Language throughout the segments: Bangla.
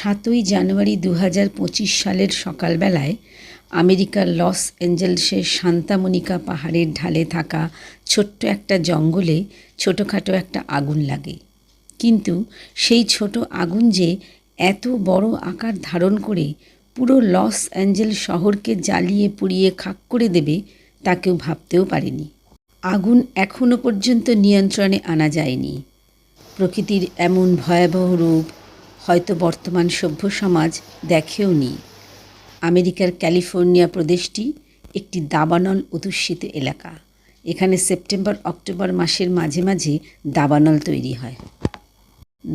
সাতই জানুয়ারি দু হাজার পঁচিশ সালের সকালবেলায় আমেরিকার লস অ্যাঞ্জেলসের সান্তা মনিকা পাহাড়ের ঢালে থাকা ছোট্ট একটা জঙ্গলে ছোটোখাটো একটা আগুন লাগে। কিন্তু সেই ছোট আগুন যে এত বড় আকার ধারণ করে পুরো লস অ্যাঞ্জেল শহরকে জ্বালিয়ে পুড়িয়ে খাক করে দেবে, তা কেউ ভাবতেও পারেনি। আগুন এখনও পর্যন্ত নিয়ন্ত্রণে আনা যায়নি। প্রকৃতির এমন ভয়াবহ রূপ হয়তো বর্তমান সভ্য সমাজ দেখেও নি। আমেরিকার ক্যালিফোর্নিয়া প্রদেশটি একটি দাবানল অধ্যুষিত এলাকা। এখানে সেপ্টেম্বর, অক্টোবর মাসের মাঝে মাঝে দাবানল তৈরি হয়।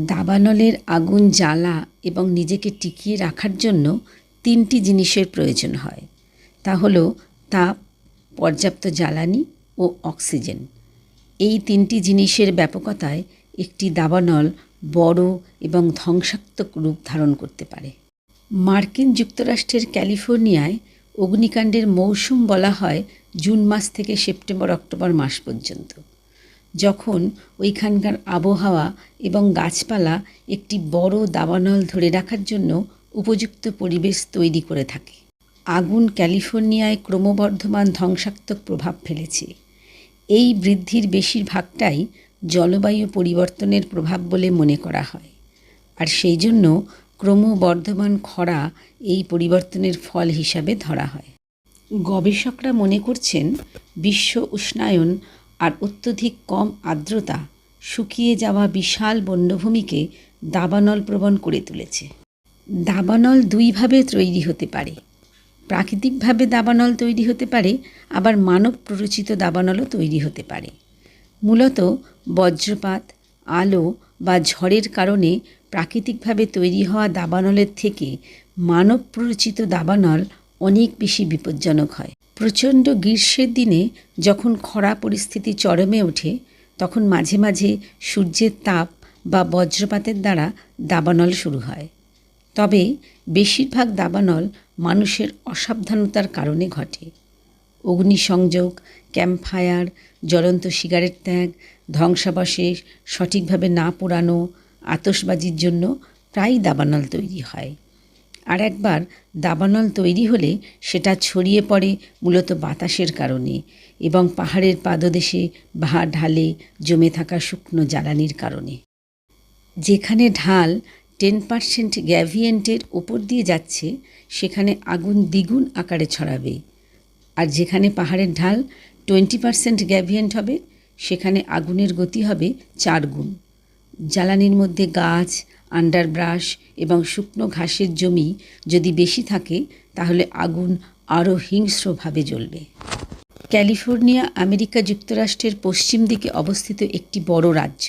দাবানলের আগুন জ্বালা এবং নিজেকে টিকিয়ে রাখার জন্য তিনটি জিনিসের প্রয়োজন হয়। তা হলো তাপ, পর্যাপ্ত জ্বালানি ও অক্সিজেন। এই তিনটি জিনিসের ব্যাপকতায় একটি দাবানল বড় এবং ধ্বংসাত্মক রূপ ধারণ করতে পারে। মার্কিন যুক্তরাষ্ট্রের ক্যালিফোর্নিয়ায় অগ্নিকাণ্ডের মৌসুম বলা হয় জুন মাস থেকে সেপ্টেম্বর, অক্টোবর মাস পর্যন্ত, যখন ওইখানকার আবহাওয়া এবং গাছপালা একটি বড় দাবানল ধরে রাখার জন্য উপযুক্ত পরিবেশ তৈরি করে থাকে। আগুন ক্যালিফোর্নিয়ায় ক্রমবর্ধমান ধ্বংসাত্মক প্রভাব ফেলেছে। এই বৃদ্ধির বেশিরভাগটাই জলবায়ু পরিবর্তনের প্রভাব বলে মনে করা হয়। আর সেই জন্য ক্রমবর্ধমান খরা এই পরিবর্তনের ফল হিসাবে ধরা হয়। গবেষকরা মনে করছেন, বিশ্ব উষ্ণায়ন আর অত্যধিক কম আর্দ্রতা শুকিয়ে যাওয়া বিশাল বন্যভূমিকে দাবানল প্রবণ করে তুলেছে। দাবানল দুইভাবে তৈরি হতে পারে। প্রাকৃতিকভাবে দাবানল তৈরি হতে পারে, আবার মানব প্ররোচিত দাবানলও তৈরি হতে পারে। মূলত বজ্রপাত, আলো বা ঝড়ের কারণে প্রাকৃতিকভাবে তৈরি হওয়া দাবানলের থেকে মানব প্ররোচিত দাবানল অনেক বেশি বিপজ্জনক হয়। প্রচণ্ড গ্রীষ্মের দিনে যখন খরা পরিস্থিতি চরমে ওঠে, তখন মাঝে মাঝে সূর্যের তাপ বা বজ্রপাতের দ্বারা দাবানল শুরু হয়। তবে বেশিরভাগ দাবানল মানুষের অসাবধানতার কারণে ঘটে। অগ্নিসংযোগ, ক্যাম্পফায়ার জ্বলন্ত সিগারেট ত্যাগ, ধ্বংসাবশেষ, সঠিকভাবে না পোড়ানো আতসবাজির জন্য প্রায়ই দাবানল তৈরি হয়। আর একবার দাবানল তৈরি হলে সেটা ছড়িয়ে পড়ে মূলত বাতাসের কারণে এবং পাহাড়ের পাদদেশে বা ঢালে জমে থাকা শুকনো জ্বালানির কারণে। যেখানে ঢাল টেন পার্সেন্ট গ্যাভিয়েন্টের ওপর দিয়ে যাচ্ছে, সেখানে আগুন দ্বিগুণ আকারে ছড়াবে। আর যেখানে পাহাড়ের ঢাল টোয়েন্টি পার্সেন্ট গ্যাভিয়েন্ট হবে, সেখানে আগুনের গতি হবে চার গুণ। জ্বালানির মধ্যে গাছ, আন্ডারব্রাশ এবং শুকনো ঘাসের জমি যদি বেশি থাকে, তাহলে আগুন আরও হিংস্রভাবে জ্বলবে। ক্যালিফোর্নিয়া, আমেরিকা যুক্তরাষ্ট্রের পশ্চিম দিকে অবস্থিত একটি বড় রাজ্য।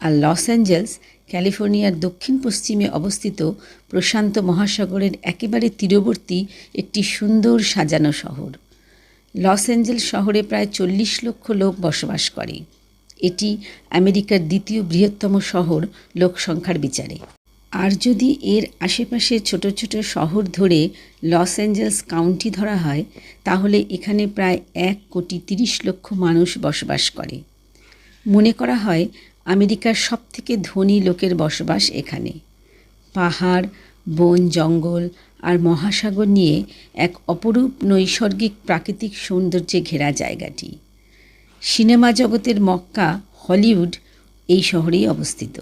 আর লস অ্যাঞ্জেলস, ক্যালিফোর্নিয়ার দক্ষিণ পশ্চিমে অবস্থিত প্রশান্ত মহাসাগরের একেবারে তীরবর্তী একটি সুন্দর সাজানো শহর। লস অ্যাঞ্জেলস শহরে প্রায় চল্লিশ লক্ষ লোক বসবাস করে। এটি আমেরিকার দ্বিতীয় বৃহত্তম শহর লোকসংখ্যার বিচারে। আর যদি এর আশেপাশে ছোট ছোট শহর ধরে লস অ্যাঞ্জেলস কাউন্টি ধরা হয়, তাহলে এখানে প্রায় এক কোটি তিরিশ লক্ষ মানুষ বসবাস করে। মনে করা হয় আমেরিকার সবথেকে ধনী লোকের বসবাস এখানে। পাহাড়, বন, জঙ্গল আর মহাসাগর নিয়ে এক অপরূপ নৈসর্গিক প্রাকৃতিক সৌন্দর্যে ঘেরা জায়গাটি। সিনেমা জগতের মক্কা, হলিউড এই শহরেই অবস্থিত।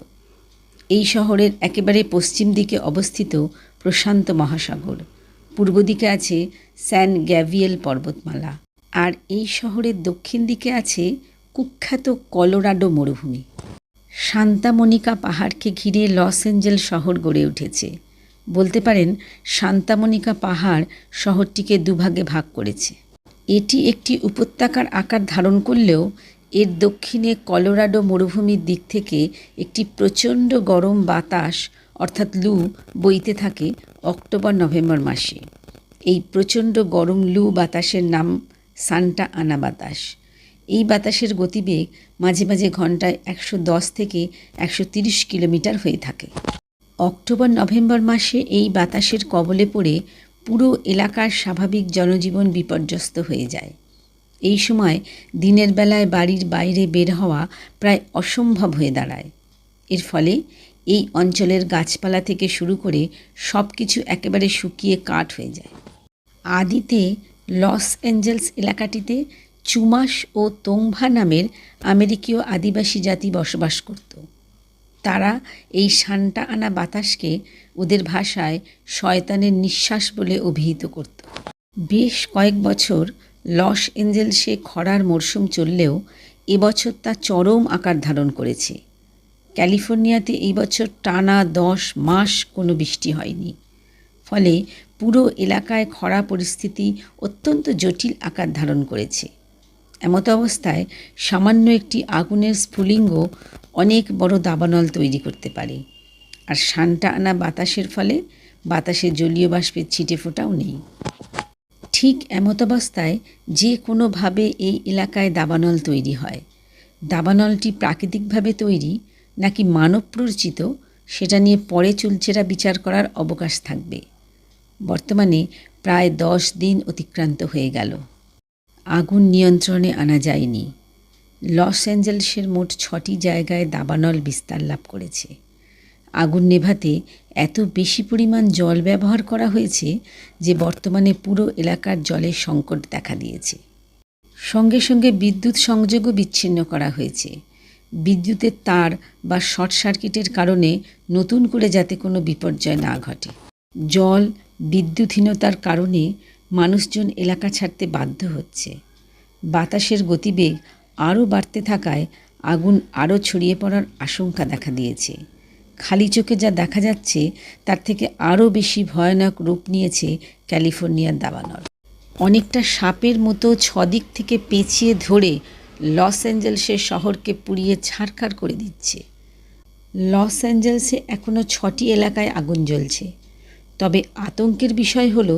এই শহরের একেবারে পশ্চিম দিকে অবস্থিত প্রশান্ত মহাসাগর। পূর্ব দিকে আছে স্যান গ্যাভিয়েল পর্বতমালা। আর এই শহরের দক্ষিণ দিকে আছে কুখ্যাত কলোরাডো মরুভূমি। সান্তা মনিকা পাহাড়কে ঘিরে লস অ্যাঞ্জেল শহর গড়ে উঠেছে। বলতে পারেন সান্তামনিকা পাহাড় শহরটিকে দুভাগে ভাগ করেছে। এটি একটি উপত্যকার আকার ধারণ করলেও, এর দক্ষিণে কলোরাডো মরুভূমির দিক থেকে একটি প্রচণ্ড গরম বাতাস, অর্থাৎ লু, বইতে থাকে অক্টোবর নভেম্বর মাসে। এই প্রচণ্ড গরম লু বাতাসের নাম সান্টা আনা বাতাস। এই বাতাসের গতিবেগ মাঝে মাঝে ঘন্টায় একশো দশ থেকে একশো তিরিশ কিলোমিটার হয়ে থাকে। অক্টোবর নভেম্বর মাসে এই বাতাসের কবলে পড়ে পুরো এলাকার স্বাভাবিক জনজীবন বিপর্যস্ত হয়ে যায়। এই সময় দিনের বেলায় বাড়ির বাইরে বের হওয়া প্রায় অসম্ভব হয়ে দাঁড়ায়। এর ফলে এই অঞ্চলের গাছপালা থেকে শুরু করে সব কিছু একেবারে শুকিয়ে কাঠ হয়ে যায়। আদিতে লস অ্যাঞ্জেলস এলাকাটিতে চুমাস ও তোংভা নামের আমেরিকীয় আদিবাসী জাতি বসবাস করত। তারা এই সান্টা আনা বাতাসকে ওদের ভাষায় শয়তানের নিঃশ্বাস বলে অভিহিত করত। বেশ কয়েক বছর লস এঞ্জেলসে খরার মরশুম চললেও এবছর তা চরম আকার ধারণ করেছে। ক্যালিফোর্নিয়াতে এই বছর টানা দশ মাস কোনো বৃষ্টি হয়নি। ফলে পুরো এলাকায় খরা পরিস্থিতি অত্যন্ত জটিল আকার ধারণ করেছে। এমত অবস্থায় সামান্য একটি আগুনের স্ফুলিঙ্গ অনেক বড় দাবানল তৈরি করতে পারে। আর শানটা আনা বাতাসের ফলে বাতাসে জলীয় বাষ্পের ছিটে ফোটাও নেই। ঠিক এমতাবস্থায় যে কোনোভাবে এই এলাকায় দাবানল তৈরি হয়। দাবানলটি প্রাকৃতিকভাবে তৈরি নাকি মানব প্ররচিত সেটা নিয়ে পরে চুলচেরা বিচার করার অবকাশ থাকবে। বর্তমানে প্রায় দশ দিন অতিক্রান্ত হয়ে গেল। আগুন নিয়ন্ত্রণে আনা যায়নি। লস অ্যাঞ্জেলসের মোট ছটি জায়গায় দাবানল বিস্তার লাভ করেছে। আগুন নেভাতে এত বেশি পরিমাণ জল ব্যবহার করা হয়েছে যে বর্তমানে পুরো এলাকার জলের সংকট দেখা দিয়েছে। সঙ্গে সঙ্গে বিদ্যুৎ সংযোগও বিচ্ছিন্ন করা হয়েছে। বিদ্যুতের তার বা শর্ট সার্কিটের কারণে নতুন করে যাতে কোনো বিপর্যয় না ঘটে। জল, বিদ্যুৎহীনতার কারণে মানুষজন এলাকা ছাড়তে বাধ্য হচ্ছে। বাতাসের গতিবেগ আরও বাড়তে থাকায় আগুন আরও ছড়িয়ে পড়ার আশঙ্কা দেখা দিয়েছে। খালি চোখে যা দেখা যাচ্ছে, তার থেকে আরও বেশি ভয়ানক রূপ নিয়েছে ক্যালিফোর্নিয়ার দাবানল। অনেকটা সাপের মতো ছদিক থেকে পেঁচিয়ে ধরে লস অ্যাঞ্জেলসের শহরকে পুড়িয়ে ছারখার করে দিচ্ছে। লস অ্যাঞ্জেলসে এখনও ছটি এলাকায় আগুন জ্বলছে। তবে আতঙ্কের বিষয় হলো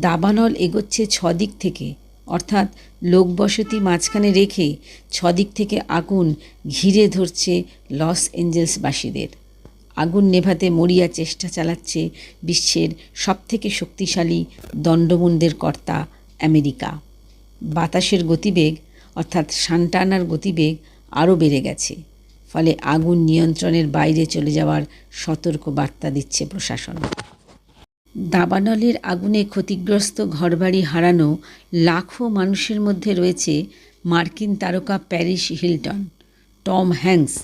দাবানল এগোচ্ছে ছদিক থেকে, অর্থাৎ লোকবসতি মাঝখানে রেখে ছদিক থেকে আগুন ঘিরে ধরছে লস অ্যাঞ্জেলসবাসীদের আগুন নেভাতে মরিয়া চেষ্টা চালাচ্ছে বিশ্বের সবথেকে শক্তিশালী দণ্ডমুন্ডের কর্তা আমেরিকা। বাতাসের গতিবেগ, অর্থাৎ সান্টানার গতিবেগ, আরও বেড়ে গেছে, ফলে আগুন নিয়ন্ত্রণের বাইরে চলে যাওয়ার সতর্ক বার্তা দিচ্ছে প্রশাসন। দাবানলের আগুনে ক্ষতিগ্রস্ত ঘরবাড়ি হারানো লাখো মানুষের মধ্যে রয়েছে মার্কিন তারকা Paris Hilton, Tom Hanks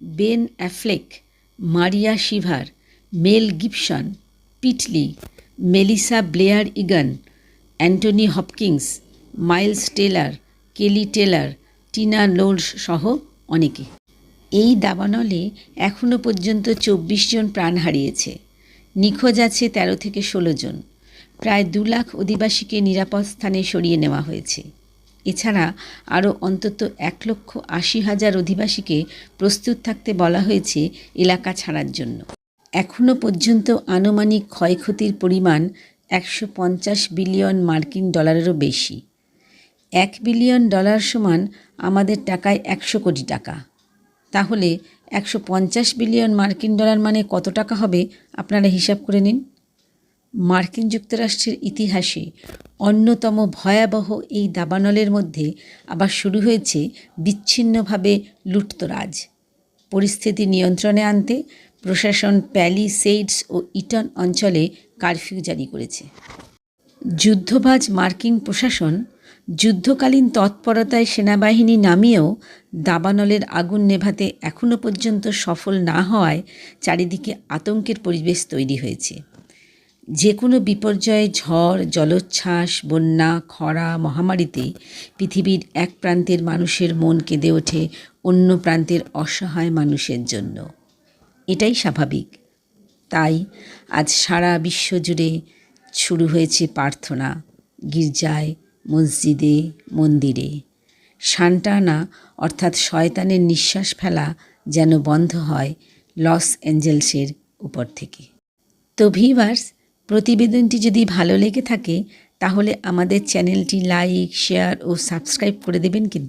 Ben Affleck, Maria Shriver, Mel Gibson পিটলি Melissa Blair Egan, Anthony Hopkins Miles Teller, Kelly Teller, Tina Knowles সহ অনেকে। এই দাবানলে এখনও পর্যন্ত চব্বিশ জন প্রাণ হারিয়েছে। নিখোঁজ আছে তেরো থেকে ষোলো জন। প্রায় দু লাখ অধিবাসীকে নিরাপদ স্থানে সরিয়ে নেওয়া হয়েছে। এছাড়া আরও অন্তত এক লক্ষ আশি হাজার অধিবাসীকে প্রস্তুত থাকতে বলা হয়েছে এলাকা ছাড়ার জন্য। এখনও পর্যন্ত আনুমানিক ক্ষয়ক্ষতির পরিমাণ একশো পঞ্চাশ বিলিয়ন মার্কিন ডলারেরও বেশি। এক বিলিয়ন ডলার সমান আমাদের টাকায় একশো কোটি টাকা। তাহলে একশো পঞ্চাশ বিলিয়ন মার্কিন ডলার মানে কত টাকা হবে? আপনারা হিসাব করে নিন। মার্কিন যুক্তরাষ্ট্রের ইতিহাসে অন্যতম ভয়াবহ এই দাবানলের মধ্যে আবার শুরু হয়েছে বিচ্ছিন্নভাবে লুটতরাজ। পরিস্থিতি নিয়ন্ত্রণে আনতে প্রশাসন প্যালিসেইডস ও ইটন অঞ্চলে কারফিউ জারি করেছে। যুদ্ধবাজ মার্কিন প্রশাসন যুদ্ধকালীন তৎপরতায় সেনাবাহিনী নামিয়েও দাবানলের আগুন নেভাতে এখনও পর্যন্ত সফল না হওয়ায় চারিদিকে আতঙ্কের পরিবেশ তৈরি হয়েছে। যে কোনো বিপর্যয়ে ঝড়, জলোচ্ছ্বাস, বন্যা, খরা, মহামারীতে পৃথিবীর এক প্রান্তের মানুষের মন কেঁদে ওঠে অন্য প্রান্তের অসহায় মানুষের জন্য। এটাই স্বাভাবিক। তাই আজ সারা বিশ্ব জুড়ে শুরু হয়েছে প্রার্থনা, গির্জায় মসজিদে, মন্দিরে। সান্টানা, অর্থাৎ শয়তানের নিঃশ্বাস ফেলা, যেন বন্ধ হয় লস অ্যাঞ্জেলসের উপর থেকে। তো ভিভার্স প্রতিবেদনটি যদি ভালো লেগে থাকে, তাহলে আমাদের চ্যানেলটি লাইক, শেয়ার ও সাবস্ক্রাইব করে দেবেন কিন্তু।